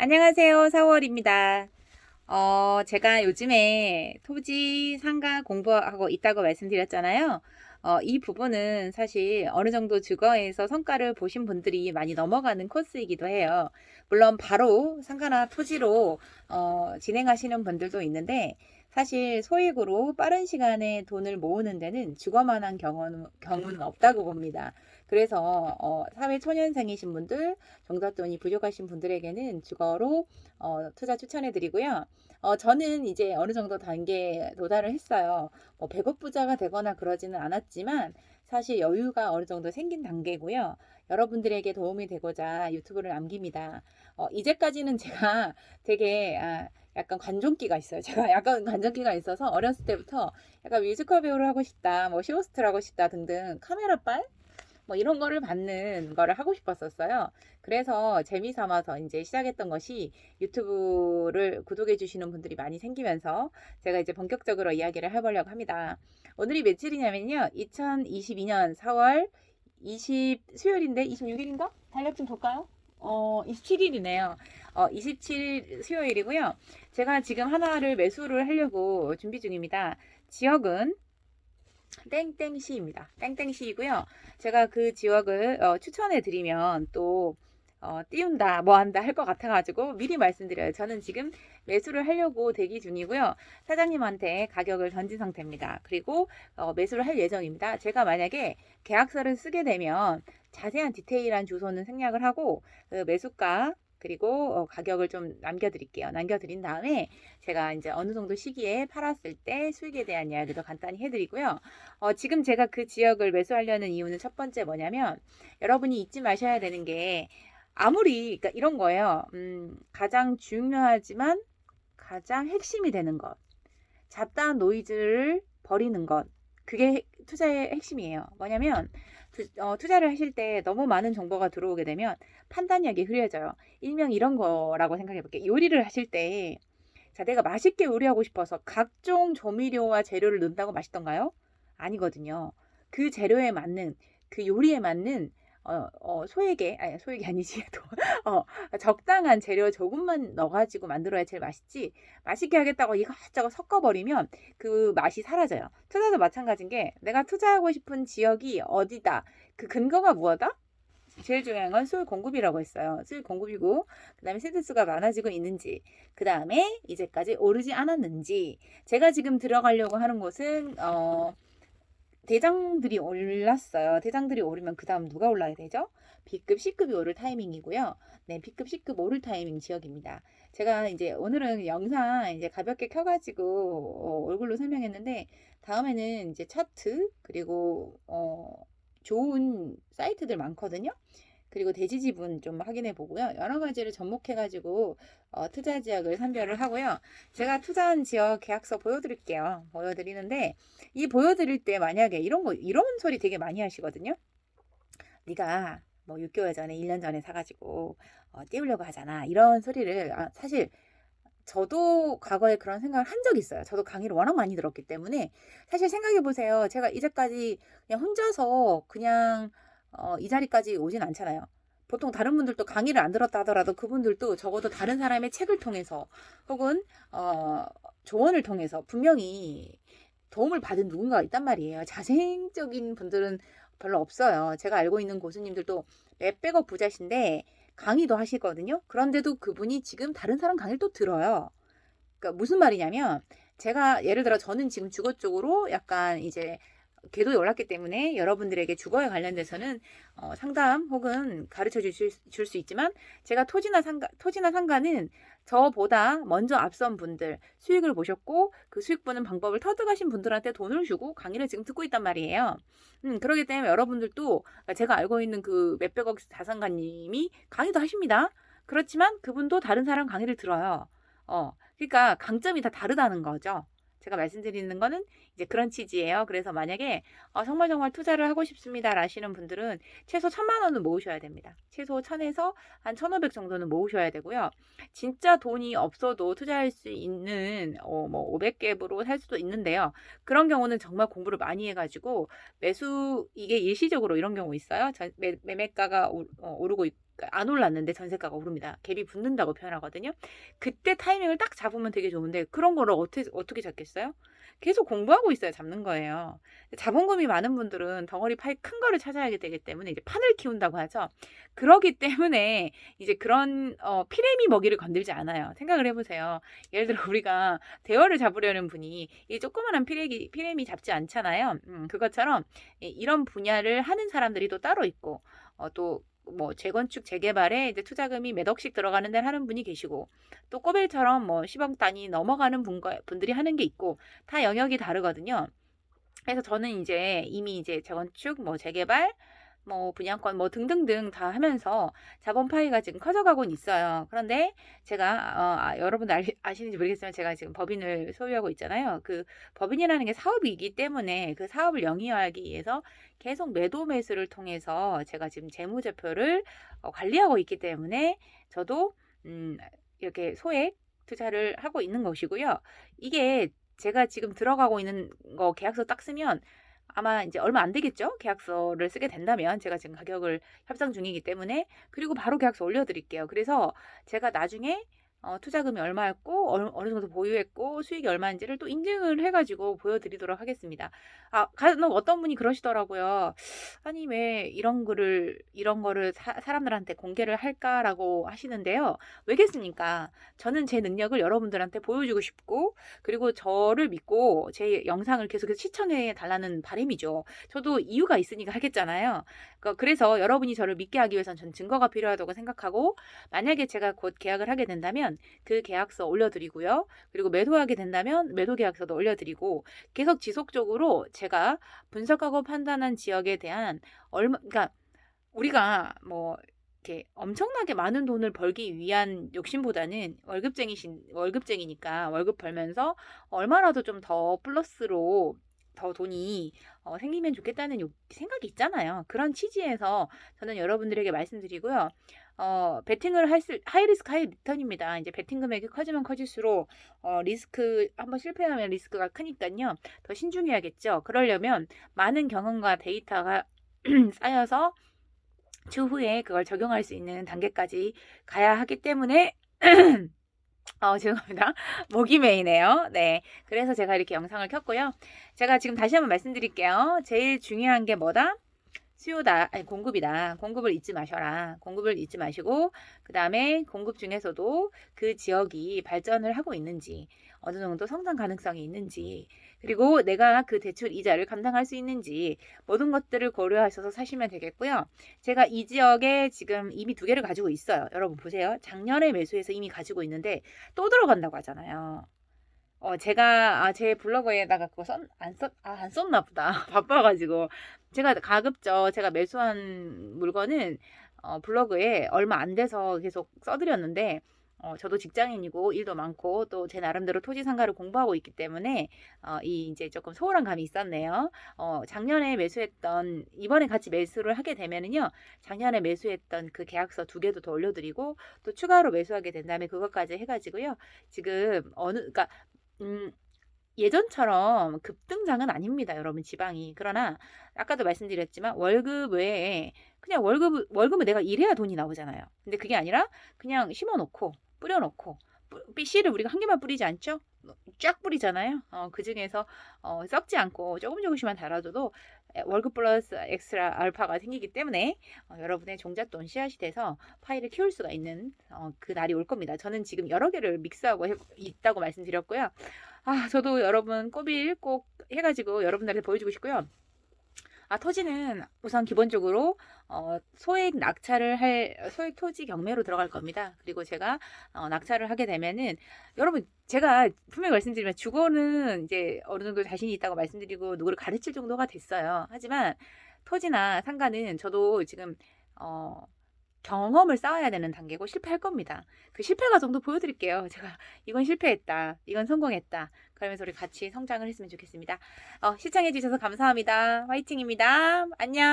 안녕하세요. 4월입니다. 어, 제가 요즘에 토지 상가 공부하고 있다고 말씀드렸잖아요. 어, 이 부분은 사실 어느 정도 주거에서 성과를 보신 분들이 많이 넘어가는 코스이기도 해요. 물론 바로 상가나 토지로 어, 진행하시는 분들도 있는데 사실 소액으로 빠른 시간에 돈을 모으는 데는 주거만한 경우는, 경우는 없다고 봅니다. 그래서 어, 사회 초년생이신 분들, 종잣돈이 부족하신 분들에게는 주거로 어, 투자 추천해 드리고요. 어, 저는 이제 어느 정도 단계에 도달을 했어요. 뭐 100억 부자가 되거나 그러지는 않았지만 사실 여유가 어느 정도 생긴 단계고요. 여러분들에게 도움이 되고자 유튜브를 남깁니다. 어, 이제까지는 제가 되게 아, 약간 관종기가 있어요. 제가 약간 관종기가 있어서 어렸을 때부터 약간 뮤지컬 배우를 하고 싶다, 뭐 쇼호스트를 하고 싶다 등등 카메라빨 뭐 이런 거를 받는 거를 하고 싶었었어요. 그래서 재미 삼아서 이제 시작했던 것이 유튜브를 구독해 주시는 분들이 많이 생기면서 제가 이제 본격적으로 이야기를 해보려고 합니다. 오늘이 며칠이냐면요. 2022년 4월 20 수요일인데 26일인가? 달력 좀 볼까요? 어, 27일이네요. 어, 27일 수요일이고요. 제가 지금 하나를 매수를 하려고 준비 중입니다. 지역은 땡땡시입니다. 땡땡시이고요. 제가 그 지역을 어, 추천해 드리면 또 어, 띄운다, 뭐 한다 할 것 같아가지고 미리 말씀드려요. 저는 지금 매수를 하려고 대기 중이고요. 사장님한테 가격을 던진 상태입니다. 그리고 어, 매수를 할 예정입니다. 제가 만약에 계약서를 쓰게 되면 자세한 디테일한 주소는 생략을 하고 그 매수가 그리고 어, 가격을 좀 남겨드릴게요. 남겨드린 다음에 제가 이제 어느 정도 시기에 팔았을 때 수익에 대한 이야기도 간단히 해드리고요. 어, 지금 제가 그 지역을 매수하려는 이유는 첫 번째 뭐냐면 여러분이 잊지 마셔야 되는 게 아무리 그러니까 이런 거예요. 음, 가장 중요하지만 가장 핵심이 되는 것. 잡다한 노이즈를 버리는 것. 그게 투자의 핵심이에요. 뭐냐면 투, 어, 투자를 하실 때 너무 많은 정보가 들어오게 되면 판단력이 흐려져요. 일명 이런 거라고 생각해 볼게요. 요리를 하실 때 자, 내가 맛있게 요리하고 싶어서 각종 조미료와 재료를 넣는다고 맛있던가요? 아니거든요. 그 재료에 맞는 그 요리에 맞는 어, 어, 소에게, 아니, 소에게 아니지, 또, 어, 적당한 재료 조금만 넣어가지고 만들어야 제일 맛있지, 맛있게 하겠다고 이것저것 섞어버리면 그 맛이 사라져요. 투자도 마찬가지인 게, 내가 투자하고 싶은 지역이 어디다, 그 근거가 무엇다? 제일 중요한 건 수요 공급이라고 했어요. 수요 공급이고, 그 다음에 세대 수가 많아지고 있는지, 그 다음에 이제까지 오르지 않았는지, 제가 지금 들어가려고 하는 곳은, 어, 대장들이 올랐어요. 대장들이 오르면 그 다음 누가 올라야 되죠? B급, C급이 오를 타이밍이고요. 네, B급, C급 오를 타이밍 지역입니다. 제가 이제 오늘은 영상 이제 가볍게 켜가지고 어, 얼굴로 설명했는데 다음에는 이제 차트 그리고 어, 좋은 사이트들 많거든요. 그리고 대지 지분 좀 확인해 보고요. 여러 가지를 접목해 가지고 어, 투자 지역을 선별을 하고요. 제가 투자한 지역 계약서 보여드릴게요. 보여드리는데 이 보여드릴 때 만약에 이런 거 이런 소리 되게 많이 하시거든요. 네가 뭐 6개월 전에 1년 전에 사가지고 어, 띄우려고 하잖아. 이런 소리를 아, 사실 저도 과거에 그런 생각을 한 적이 있어요. 저도 강의를 워낙 많이 들었기 때문에 사실 생각해 보세요. 제가 이제까지 그냥 혼자서 그냥 어, 이 자리까지 오진 않잖아요. 보통 다른 분들도 강의를 안 들었다 하더라도 그분들도 적어도 다른 사람의 책을 통해서 혹은 어, 조언을 통해서 분명히 도움을 받은 누군가가 있단 말이에요. 자생적인 분들은 별로 없어요. 제가 알고 있는 고수님들도 몇백억 부자신데 강의도 하시거든요. 그런데도 그분이 지금 다른 사람 강의를 또 들어요. 그러니까 무슨 말이냐면 제가 예를 들어 저는 지금 주거 쪽으로 약간 이제 궤도에 올랐기 때문에 여러분들에게 주거에 관련돼서는 어, 상담 혹은 가르쳐 주실 수 있지만 제가 토지나 상가 토지나 상가는 저보다 먼저 앞선 분들 수익을 보셨고 그 수익 보는 방법을 터득하신 분들한테 돈을 주고 강의를 지금 듣고 있단 말이에요. 음, 그렇기 때문에 여러분들도 제가 알고 있는 그 몇백억 자산가님이 강의도 하십니다. 그렇지만 그분도 다른 사람 강의를 들어요. 어, 그러니까 강점이 다 다르다는 거죠. 제가 말씀드리는 거는 이제 그런 취지예요. 그래서 만약에 어, 정말 정말 투자를 하고 싶습니다 라시는 분들은 최소 천만 원은 모으셔야 됩니다. 최소 천에서 한 천오백 정도는 모으셔야 되고요. 진짜 돈이 없어도 투자할 수 있는 어, 뭐 500갭으로 살 수도 있는데요. 그런 경우는 정말 공부를 많이 해가지고 매수 이게 일시적으로 이런 경우 있어요. 매, 매매가가 오, 어, 오르고 있고 안 올랐는데 전세가가 오릅니다. 갭이 붙는다고 표현하거든요. 그때 타이밍을 딱 잡으면 되게 좋은데 그런 거를 어떻게 어떻게 잡겠어요? 계속 공부하고 있어야 잡는 거예요. 자본금이 많은 분들은 덩어리 파이 큰 거를 찾아야 되기 때문에 이제 판을 키운다고 하죠. 그러기 때문에 이제 그런 어, 피레미 먹이를 건들지 않아요. 생각을 해보세요. 예를 들어 우리가 대어를 잡으려는 분이 이 조그만한 피레기, 피레미 잡지 않잖아요. 음, 그것처럼 이- 이런 분야를 하는 사람들이 또 따로 있고 어, 또 뭐 재건축 재개발에 이제 투자금이 몇 억씩 들어가는 데를 하는 분이 계시고 또 꼬벨처럼 뭐 10억 단위 넘어가는 분과 분들이 하는 게 있고 다 영역이 다르거든요. 그래서 저는 이제 이미 이제 재건축 뭐 재개발 뭐 분양권 뭐 등등등 다 하면서 자본 파이가 지금 커져가고는 있어요. 그런데 제가 어, 아, 여러분 알, 아시는지 모르겠지만 제가 지금 법인을 소유하고 있잖아요. 그 법인이라는 게 사업이기 때문에 그 사업을 영위하기 위해서 계속 매도 매수를 통해서 제가 지금 재무제표를 어, 관리하고 있기 때문에 저도 음, 이렇게 소액 투자를 하고 있는 것이고요. 이게 제가 지금 들어가고 있는 거 계약서 딱 쓰면 아마 이제 얼마 안 되겠죠? 계약서를 쓰게 된다면 제가 지금 가격을 협상 중이기 때문에 그리고 바로 계약서 올려드릴게요. 그래서 제가 나중에 어, 투자금이 얼마였고 어느, 어느 정도 보유했고 수익이 얼마인지를 또 인증을 해가지고 보여드리도록 하겠습니다. 아, 간혹 어떤 분이 그러시더라고요. 아니 왜 이런 거를 이런 거를 사, 사람들한테 공개를 할까라고 하시는데요. 왜겠습니까? 저는 제 능력을 여러분들한테 보여주고 싶고 그리고 저를 믿고 제 영상을 계속해서 시청해 달라는 바람이죠. 저도 이유가 있으니까 하겠잖아요. 그러니까 그래서 여러분이 저를 믿게 하기 위해선 전 증거가 필요하다고 생각하고 만약에 제가 곧 계약을 하게 된다면 그 계약서 올려드리고요. 그리고 매도하게 된다면 매도 계약서도 올려드리고 계속 지속적으로 제가 분석하고 판단한 지역에 대한 얼마 그러니까 우리가 뭐 이렇게 엄청나게 많은 돈을 벌기 위한 욕심보다는 월급쟁이신 월급쟁이니까 월급 벌면서 얼마라도 좀 더 플러스로 더 돈이 어, 생기면 좋겠다는 욕- 생각이 있잖아요. 그런 취지에서 저는 여러분들에게 말씀드리고요. 어, 베팅을 할 수, 하이 리스크 하이 리턴입니다. 이제 베팅 금액이 커지면 커질수록 어, 리스크 한번 실패하면 리스크가 크니까요. 더 신중해야겠죠. 그러려면 많은 경험과 데이터가 쌓여서 추후에 그걸 적용할 수 있는 단계까지 가야 하기 때문에 어, 죄송합니다. 목이 메이네요. 네. 그래서 제가 이렇게 영상을 켰고요. 제가 지금 다시 한번 말씀드릴게요. 제일 중요한 게 뭐다? 수요다, 아니, 공급이다. 공급을 잊지 마셔라. 공급을 잊지 마시고, 그 다음에 공급 중에서도 그 지역이 발전을 하고 있는지, 어느 정도 성장 가능성이 있는지, 그리고 내가 그 대출 이자를 감당할 수 있는지, 모든 것들을 고려하셔서 사시면 되겠고요. 제가 이 지역에 지금 이미 두 개를 가지고 있어요. 여러분 보세요. 작년에 매수해서 이미 가지고 있는데, 또 들어간다고 하잖아요. 어, 제가, 아, 제 블로그에다가 그거 썼, 안 썼, 아, 안 썼나 보다. 바빠가지고. 제가 가급적 제가 매수한 물건은, 어, 블로그에 얼마 안 돼서 계속 써드렸는데, 어, 저도 직장인이고 일도 많고 또 제 나름대로 토지 상가를 공부하고 있기 때문에 어, 이 이제 조금 소홀한 감이 있었네요. 어, 작년에 매수했던 이번에 같이 매수를 하게 되면은요. 작년에 매수했던 그 계약서 두 개도 더 올려드리고 또 추가로 매수하게 된 다음에 그것까지 해가지고요. 지금 어느 그러니까 음, 예전처럼 급등장은 아닙니다, 여러분 지방이. 그러나 아까도 말씀드렸지만 월급 외에 그냥 월급 월급은 내가 일해야 돈이 나오잖아요. 근데 그게 아니라 그냥 심어놓고 뿌려놓고 뿌- 씨를 우리가 한 개만 뿌리지 않죠? 쫙 뿌리잖아요. 어, 그 중에서 어, 썩지 않고 조금 조금씩만 달아줘도 에, 월급 플러스 엑스트라 알파가 생기기 때문에 어, 여러분의 종잣돈 씨앗이 돼서 파이를 키울 수가 있는 어, 그 날이 올 겁니다. 저는 지금 여러 개를 믹스하고 해- 있다고 말씀드렸고요. 아, 저도 여러분 꼬빌 꼭 해가지고 여러분들한테 보여주고 싶고요. 아, 토지는 우선 기본적으로 어, 소액 낙찰을 할 소액 토지 경매로 들어갈 겁니다. 그리고 제가 어, 낙찰을 하게 되면은 여러분 제가 분명히 말씀드리면 주거는 이제 어느 정도 자신이 있다고 말씀드리고 누구를 가르칠 정도가 됐어요. 하지만 토지나 상가는 저도 지금 어, 경험을 쌓아야 되는 단계고 실패할 겁니다. 그 실패 과정도 보여드릴게요. 제가 이건 실패했다, 이건 성공했다. 그러면서 우리 같이 성장을 했으면 좋겠습니다. 어, 시청해주셔서 감사합니다. 화이팅입니다. 안녕.